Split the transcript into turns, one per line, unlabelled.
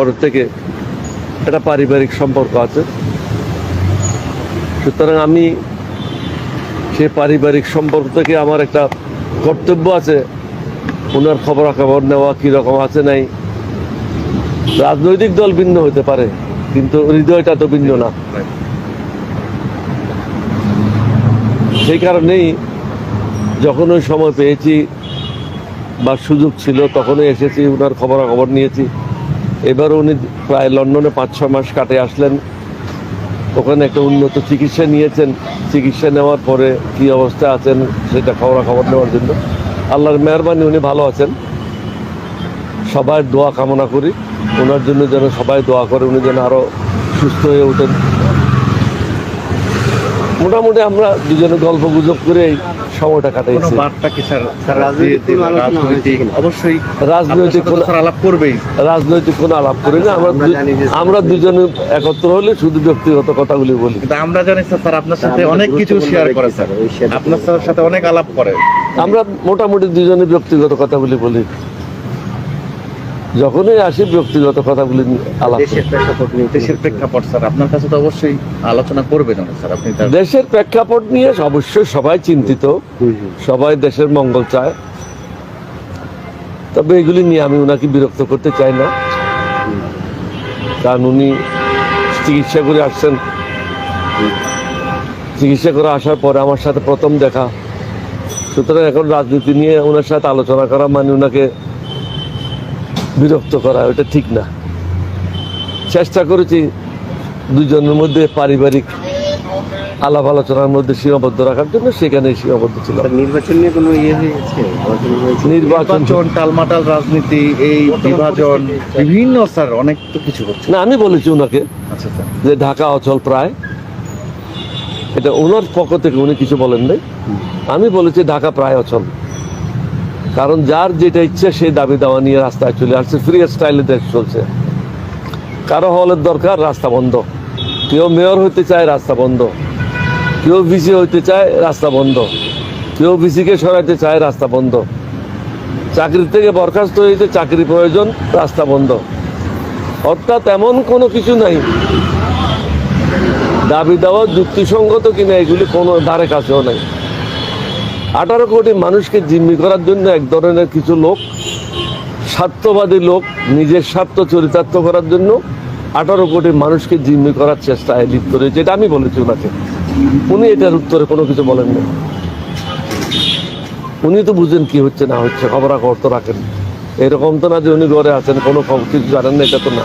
পর থেকে একটা পারিবারিক সম্পর্ক আছে। সুতরাং আমি সে পারিবারিক সম্পর্ক থেকে আমার একটা কর্তব্য আছে। ওনার খবরাখবর নেওয়া কীরকম আছে নাই। রাজনৈতিক দল ভিন্ন হতে পারে, কিন্তু হৃদয়টা তো ভিন্ন না। সেই কারণেই যখন ওই সময় পেয়েছি বা সুযোগ ছিল, তখনই এসেছি, ওনার খবরাখবর নিয়েছি। এবার উনি প্রায় লন্ডনে পাঁচ ছ মাস কাটে আসলেন। ওখানে একটা উন্নত চিকিৎসা নিয়েছেন। চিকিৎসা নেওয়ার পরে কি অবস্থা আছেন সেটা খবরাখবর নেওয়ার জন্য। আল্লাহর মেহরবানি, উনি ভালো আছেন। সবাই দোয়া কামনা করি। ওনার জন্য যেন সবাই দোয়া করে, উনি যেন আরও সুস্থ হয়ে ওঠেন। মোটামুটি আমরা দুজনে গল্প গুজব করে এই সময়টা কাটাইছি।
রাজনৈতিক কোনো?
অবশ্যই
রাজনৈতিক
আলাপ করবেই।
রাজনৈতিক কোনো আলাপ করি না আমরা
আমরা
দুজনে একত্র হলে শুধু ব্যক্তিগত কথাগুলি বলি।
কিন্তু আমরা জানি স্যার স্যার আপনার সাথে অনেক কিছু শেয়ার করে স্যার। আপনার সাথে অনেক আলাপ করে।
আমরা মোটামুটি দুজনে ব্যক্তিগত কথাগুলি বলি। যখনই আসি ব্যক্তিগত কথাগুলি আলাপ
দেশের প্রেক্ষাপট নিয়ে
দেশের প্রেক্ষাপট স্যার আপনার কাছে তো অবশ্যই আলোচনা করবেন স্যার আপনি
দেশের প্রেক্ষাপট নিয়ে অবশ্যই সবাই চিন্তিত। সবাই দেশের মঙ্গল চায়। তবে এগুলি নিয়ে আমি ওনাকে বিরক্ত করতে চাই না। কারণ উনি চিকিৎসা করে আসছেন। চিকিৎসা করে আসার পরে আমার সাথে প্রথম দেখা। সুতরাং এখন রাজনীতি নিয়ে ওনার সাথে আলোচনা করা মানে ওনাকে বিরক্ত করা ওটা ঠিক না। চেষ্টা করেছি দুজনের মধ্যে পারিবারিক আলাপ আলোচনার মধ্যে সীমাবদ্ধ রাখার জন্য সেখানে সীমাবদ্ধ ছিল
নির্বাচন নিয়ে কোনো ইয়ে হয়েছে?
নির্বাচন
টালমাটাল রাজনীতি এই বিভাজন বিভিন্ন স্যার অনেক তো কিছু হচ্ছে।
না আমি বলেছি ওনাকে
আচ্ছা
যে ঢাকা অচল প্রায়। এটা ওনার পক্ষ থেকে উনি কিছু বলেন নাই আমি বলেছি ঢাকা প্রায় অচল। কারণ যার যেটা ইচ্ছে সেই দাবি দাওয়া নিয়ে রাস্তায় চলে আসছে ফ্রি স্টাইলে দেশ চলছে। কারও হলের দরকার, রাস্তা বন্ধ। কেউ মেয়র হতে চায়, রাস্তা বন্ধ। কেউ ভিসি হইতে চায়, রাস্তা বন্ধ। কেউ ভিসিকে সরাইতে চায়, রাস্তা বন্ধ। চাকরি থেকে বরখাস্ত হইতে চাকরি প্রয়োজন, রাস্তা বন্ধ। অর্থাৎ এমন কোনো কিছু নাই। দাবি দেওয়া যুক্তিসঙ্গত কিনা এগুলি কোনো ধারে কাছেও নাই। আঠারো কোটি মানুষকে জিম্মি করার জন্য এক ধরনের কিছু লোক, স্বার্থবাদী লোক, নিজের স্বার্থ চরিতার্থ করার জন্য আঠারো কোটি মানুষকে জিম্মি করার চেষ্টায় লিপ্ত রয়েছে, এটা আমি বলেছি ওনাকে। উনি এটার উত্তরে কোনো কিছু বলেন না। উনি তো বুঝেন কি হচ্ছে না হচ্ছে, খবরাখবর তো রাখেন। এরকম তো না যে উনি ঘরে আছেন, কোনো খবর কিছু জানেন না, এটা তো না।